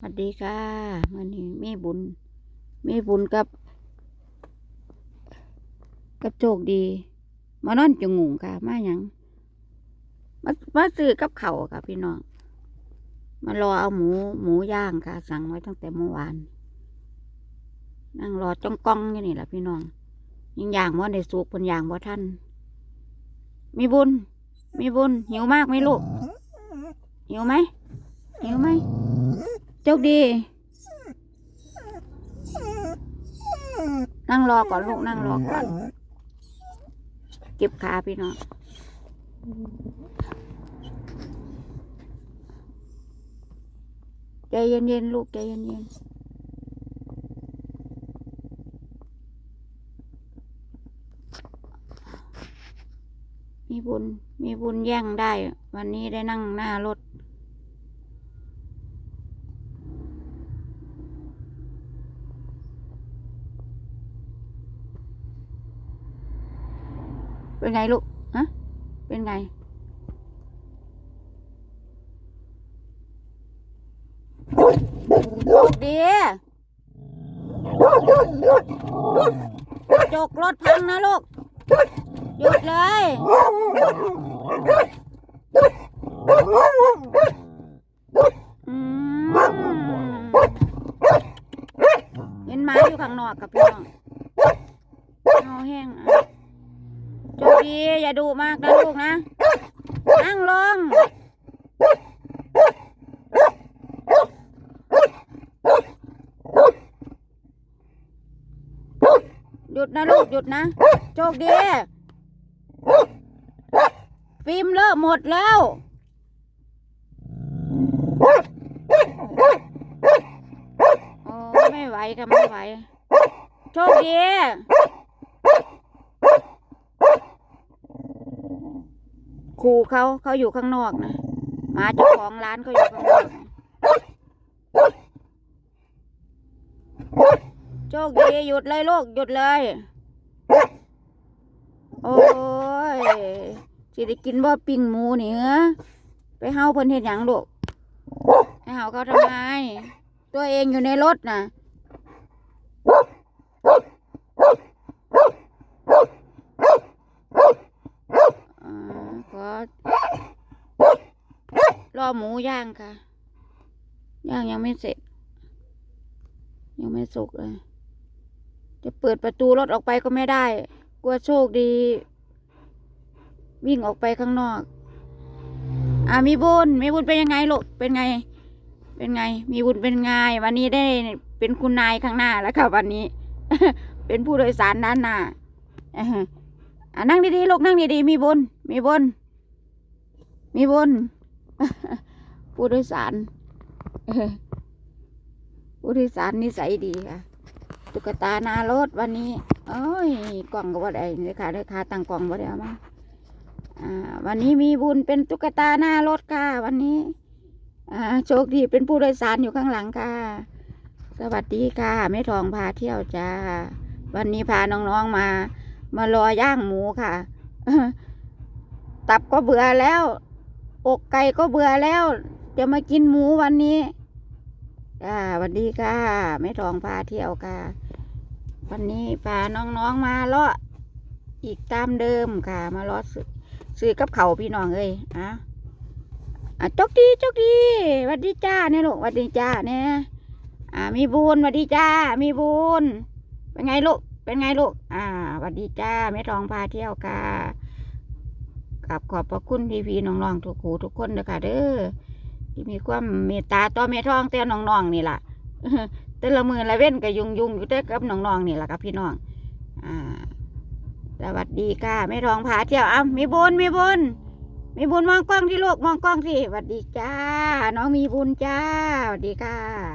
สวัสดีค่ะวันนี้มีบุญ มีบุญกับ กับโชคดี มานอนจงงค่ะ มาหยังมามาซื้อกับเขาวค่ะพี่น้อง มารอเอาหมูหมูย่างค่ะ สั่งไว้ตั้งแต่เมื่อวาน นั่งรอจ้องกล้องอยู่นี่แหละพี่น้องยังอย่างว่าในสุกเพิ่นย่างว่าท่าน มีบุญ มีบุญหิวมากไหมลูกหิวไหมหิวไหม โชคดี นั่งรอก่อนลูกนั่งรอก่อน เก็บขาพี่น้องใจเย็นๆลูกใจเย็นๆมีบุญ มีบุญแย่งได้ วันนี้ได้นั่งหน้ารถ เป็นไงลูกฮะเป็นไงลูกดีจกรถพังนะลูก หยุดเลย เห็นหมาอยู่ข้างนอกกับพี่น้องเอาแห้งอะ โชคดีอย่าดูมากนะลูกนะ นั่งลง หยุดนะลูกหยุดนะโชคดีฟิล์มเลอะหมดแล้วโอ้ไม่ไหวค่ะไม่ไหว โชคดี ครูเขาเขาอยู่ข้างนอกนะหมาเจ้าของร้านเขาอยู่ข้างนอกโชคดีหยุดเลยลูกหยุดเลย โอ้ยสิได้กินบ่ปิ้งหมูนี่เหรอไปเฮาเพิ่นเฮ็ดหยังลูกให้เฮาเขาทำไม ตัวเองอยู่ในรถน่ะ อ่า ขอรอหมูย่างค่ะ ย่างยังไม่เสร็จ ยังไม่สุกเลย จะเปิดประตูรถออกไปก็ไม่ได้ กลัวโชคดี วิ่งออกไปข้างนอก อ่ามีบุญมีบุญเป็นยังไงลูกเป็นไง เป็นไง มีบุญเป็นไง วันนี้ได้เป็นคุณนายข้างหน้าแล้วค่ะวันนี้ เป็นผู้โดยสารด้านหน้า อ่าฮะนั่งดีๆลูกนั่งดีๆมีบุญมีบุญมีบุญผู้โดยสารผู้โดยสารนิสัยดีค่ะตุ๊กตาหนารถวันนี้โอ้ยกล่องก็ว่าได้เลยค่ะเลยค่ะตั้งกล่องว่าได้เอามาอ่า วันนี้มีบุญเป็นตุ๊กตาหน้ารถค่ะ วันนี้ อ่าโชคดีเป็นผู้โดยสารอยู่ข้างหลังค่ะ สวัสดีค่ะแม่ทองพาเที่ยวจ้าวันนี้พาน้องๆมา มารอย่างหมูค่ะ ตับก็เบื่อแล้ว อกไก่ก็เบื่อแล้ว จะมากินหมูวันนี้ค่ะวัสดีค่ะไม่ทองพาเที่ยวค่ะ วันนี้พาน้องๆมาเลาะอีกตามเดิมค่ะ มาเลาะซื้อซื้อกับเขาพี่น้องเอ้ยอะอะจกดีจกดีวัสดีจ้าเนี่ยลูกวัสดีจ้าเนี่ยอ่ามีบุญวัสดีจ้า มีบุญเป็นไงลูก เป็นไงลูก อ่าสวัสดีจ้าแม่ทองพาเที่ยวค่ะกับขอบพระคุณพี่พี่น้องๆทุกหูทุกคนเด้อค่ะเด้อที่มีความเมตตาต่อแม่ทองแต่น้องๆนี่ล่ะแต่ละมือละเว้นก็ยุงยุงอยู่แต่กับน้องๆนี่ล่ะครับพี่น้อง อ่า สวัสดีค่ะแม่ทองพาเที่ยวอ้ามีบุญมีบุญมีบุญมองกล้องที่ลูกมองกล้องที่สวัสดีจ้า น้องมีบุญจ้าสวัสดีค่ะ